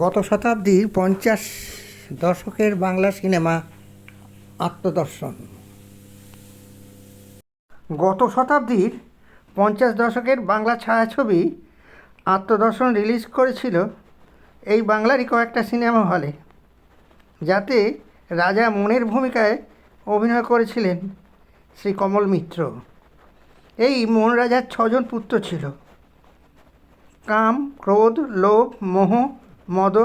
গত শতাব্দীর পঞ্চাশ দশকের বাংলা সিনেমা আত্মদর্শন। গত শতাব্দীর পঞ্চাশ দশকের বাংলা ছায়াছবি আত্মদর্শন রিলিজ করেছিল এই বাংলারই কয়েকটা সিনেমা হলে, যাতে রাজা মনের ভূমিকায় অভিনয় করেছিলেন শ্রী কমল মিত্র। এই মন রাজার ছজন পুত্র ছিল। কাম, ক্রোধ, লোভ, মোহ মদ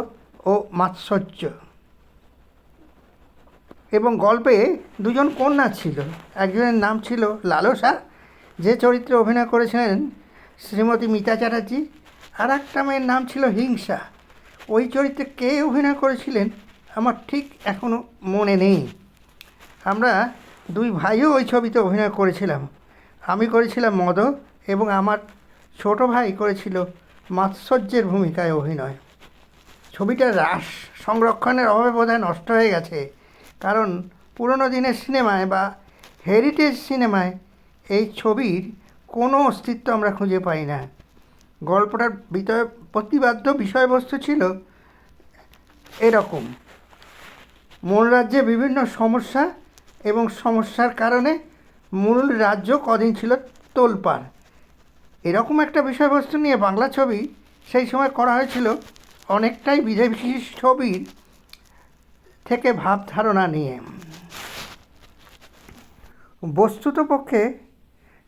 ও মাৎসর্য। এবং গল্পে দুজন কন্যা ছিল। একজনের নাম ছিল লালসা, যে চরিত্রে অভিনয় করেছিলেন শ্রীমতী মিতা চ্যাটার্জি, আর একটা মেয়ের নাম ছিল হিংসা। ওই চরিত্রে কে অভিনয় করেছিলেন আমার ঠিক এখনও মনে নেই। আমরা দুই ভাইও ওই ছবিতে অভিনয় করেছিলাম। আমি করেছিলাম মদ এবং আমার ছোট ভাই করেছিল মাৎসর্যের ভূমিকায় অভিনয়। ছবিটার রাস সংরক্ষণের অভাবে বোধহয় নষ্ট হয়ে গেছে। কারণ পুরনো দিনের সিনেমায় বা হেরিটেজ সিনেমায় এই ছবির কোনো অস্তিত্ব আমরা খুঁজে পাই না। গল্পটার ভিতরে প্রতিবাদ্য বিষয়বস্তু ছিল এরকম। মূল রাজ্যে বিভিন্ন সমস্যা এবং সমস্যার কারণে মূল রাজ্য কদিন ছিল তোলপাড়। এরকম একটা বিষয়বস্তু নিয়ে বাংলা ছবি সেই সময় করা হয়েছিল অনেকটাই বিদেশি ছবির থেকে ভাব ধারণা নিয়ে। বস্তুত পক্ষে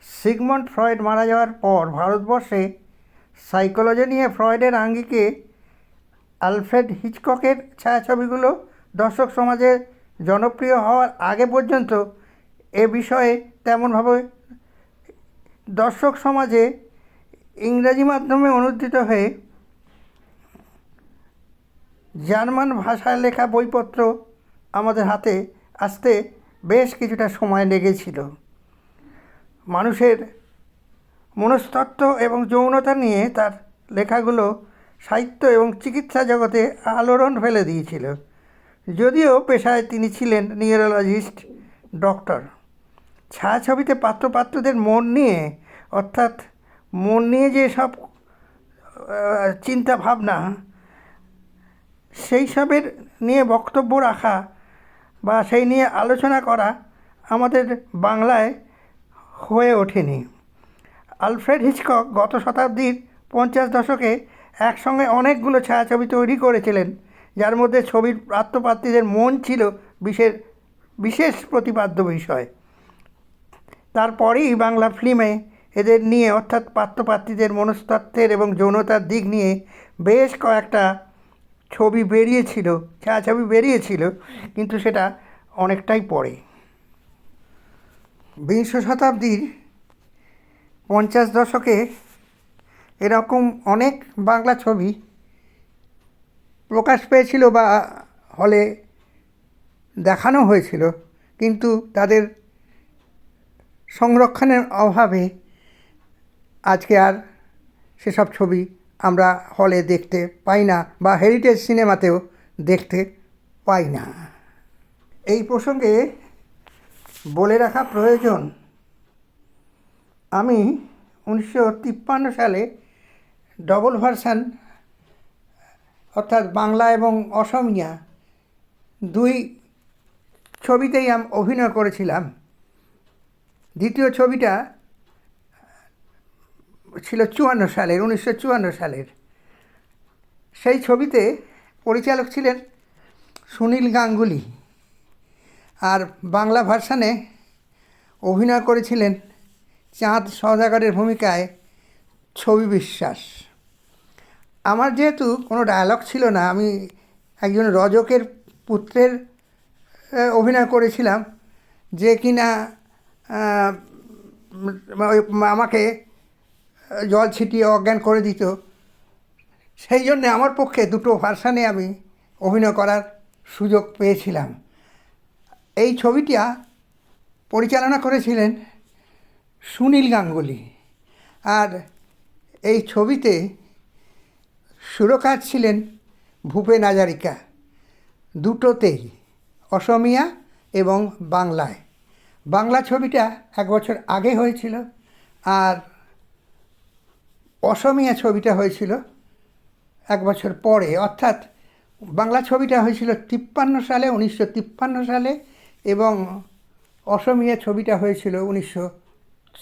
সিগমন্ড ফ্রয়েড মারা যাওয়ার পর ভারতবর্ষে সাইকোলজি নিয়ে ফ্রয়েডের আঙ্গিকে আলফ্রেড হিচককের ছায়াছবিগুলো দর্শক সমাজে জনপ্রিয় হওয়ার আগে পর্যন্ত এ বিষয়ে তেমনভাবে দর্শক সমাজে ইংরাজি মাধ্যমে অনুদিত হয়ে জার্মান ভাষায় লেখা বইপত্র আমাদের হাতে আসতে বেশ কিছুটা সময় লেগেছিল। মানুষের মনস্তত্ত্ব এবং যৌনতা নিয়ে তার লেখাগুলো সাহিত্য এবং চিকিৎসা জগতে আলোড়ন ফেলে দিয়েছিল। যদিও পেশায় তিনি ছিলেন নিউরোলজিস্ট, ডক্টর। ছায়াছবিতে পাত্রপাত্রদের মন নিয়ে, অর্থাৎ মন নিয়ে যে সব চিন্তা ভাবনা সেই সবের নিয়ে বক্তব্য রাখা বা সেই নিয়ে আলোচনা করা আমাদের বাংলায় হয়ে ওঠেনি। আলফ্রেড হিচকক গত শতাব্দীর পঞ্চাশ দশকে একসঙ্গে অনেকগুলো ছায়াছবি তৈরি করেছিলেন, যার মধ্যে ছবির পাত্রপাত্রীদের মন ছিল বিশেষ বিশেষ প্রতিপাদ্য বিষয়। তারপরেই বাংলা ফিল্মে এদের নিয়ে অর্থাৎ পাত্রপাত্রীদের মনস্তত্ত্বের এবং যৌনতার দিক নিয়ে বেশ কয়েকটা ছবি বেরিয়েছিল ছায়াছবি বেরিয়েছিল, কিন্তু সেটা অনেকটাই পরে। বিংশ শতাব্দীর পঞ্চাশ দশকে এরকম অনেক বাংলা ছবি প্রকাশ পেয়েছিল বা হলে দেখানো হয়েছিল, কিন্তু তাদের সংরক্ষণের অভাবে আজকে আর সেসব ছবি আমরা হলে দেখতে পাই না বা হেরিটেজ সিনেমাতেও দেখতে পাই না। এই প্রসঙ্গে বলে রাখা প্রয়োজন। আমি উনিশশো তিপ্পান্ন সালে ডবল ভার্সান অর্থাৎ বাংলা এবং অসমিয়া দুই ছবিতেই আমি অভিনয় করেছিলাম। দ্বিতীয় ছবিটা ছিল চুয়ান্ন সালের, উনিশশো চুয়ান্ন সালের। সেই ছবিতে পরিচালক ছিলেন সুনীল গাঙ্গুলি আর বাংলা ভার্সানে অভিনয় করেছিলেন চাঁদ সওদাগরের ভূমিকায় ছবি বিশ্বাস। আমার যেহেতু কোনো ডায়ালগ ছিল না, আমি একজন রজকের পুত্রের অভিনয় করেছিলাম যে কিনা আমাকে জল ছিটিয়ে অজ্ঞান করে দিত। সেই জন্যে আমার পক্ষে দুটো ভার্সানে আমি অভিনয় করার সুযোগ পেয়েছিলাম। এই ছবিটা পরিচালনা করেছিলেন সুনীল গাঙ্গুলি। আর এই ছবিতে সুরকার ছিলেন ভূপেন হাজারিকা দুটোতেই অসমিয়া এবং বাংলায়। বাংলা ছবিটা এক বছর আগে হয়েছিল। আর অসমিয়া ছবিটা হয়েছিল এক বছর পরে। অর্থাৎ বাংলা ছবিটা হয়েছিল তিপ্পান্ন সালে, উনিশশো তিপ্পান্ন সালে এবং অসমীয়া ছবিটা হয়েছিল উনিশশো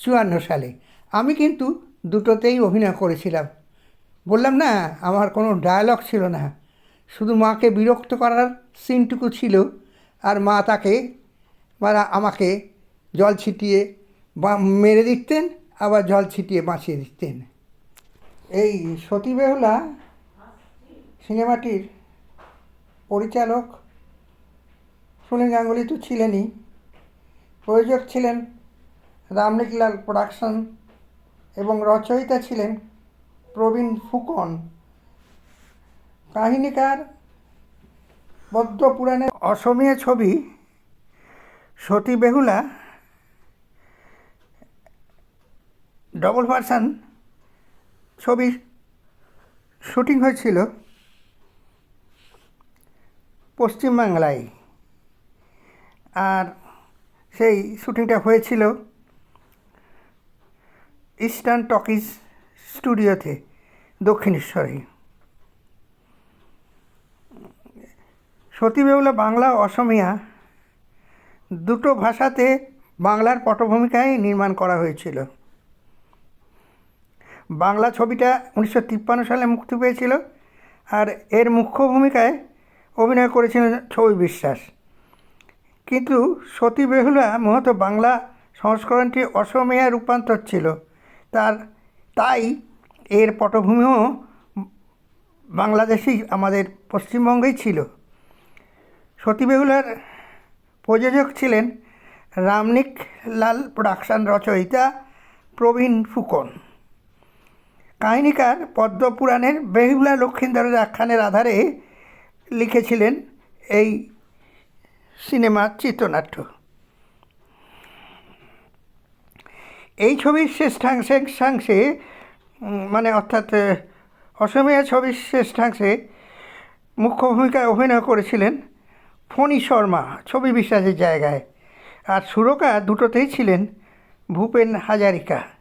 চুয়ান্ন সালে। আমি কিন্তু দুটোতেই অভিনয় করেছিলাম। বললাম, না, আমার কোনো ডায়ালগ ছিল না। শুধু মাকে বিরক্ত করার সিনটুকু ছিল আর মা তাকে বা আমাকে জল ছিটিয়ে বা, মেরে দিতেন, আবার জল ছিটিয়ে বাঁচিয়ে দিতেন। এই সতী বেহুলা সিনেমাটির পরিচালক সুনীল গাঙ্গুলি তো ছিলেনই। প্রযোজক ছিলেন রামনিকলাল প্রোডাকশন এবং রচয়িতা ছিলেন প্রবীণ ফুকন। কাহিনীকার পদ্ম পুরাণের অসমীয়া ছবি সতী বেহুলা ডবল ভার্সান ছবির শুটিং হয়েছিল পশ্চিমবাংলায় আর সেই শুটিংটা হয়েছিল ইস্টার্ন টকিজ স্টুডিওতে দক্ষিণেশ্বরে। সতী বেহুলা বাংলা অসমিয়া দুটো ভাষাতে বাংলার পটভূমিকায় নির্মাণ করা হয়েছিল। বাংলা ছবিটা উনিশশো তিপ্পান্ন সালে মুক্তি পেয়েছিল আর এর মুখ্য ভূমিকায় অভিনয় করেছিলেন ছবি বিশ্বাস। কিন্তু সতী বেহুলা মূলত বাংলা সংস্করণটি অসমীয়া রূপান্তর ছিল। তার তাই এর পটভূমিও বাংলাদেশেই, আমাদের পশ্চিমবঙ্গেই ছিল। সতী বেহুলার প্রযোজক ছিলেন রামনিক লাল, প্রোডাকশন রচয়িতা প্রবীণ ফুকন। কাহিনীকার পদ্মপুরাণের বেহুলা লক্ষ্মীন্দরের আখ্যানের আধারে লিখেছিলেন এই সিনেমার চিত্রনাট্য। এই ছবির শেষাংশে মানে অর্থাৎ অসমীয়া ছবির শেষাংশে মুখ্য ভূমিকায় অভিনয় করেছিলেন ফণী শর্মা ছবি বিশ্বাসের জায়গায়। আর সুরকার দুটোতেই ছিলেন ভূপেন হাজারিকা।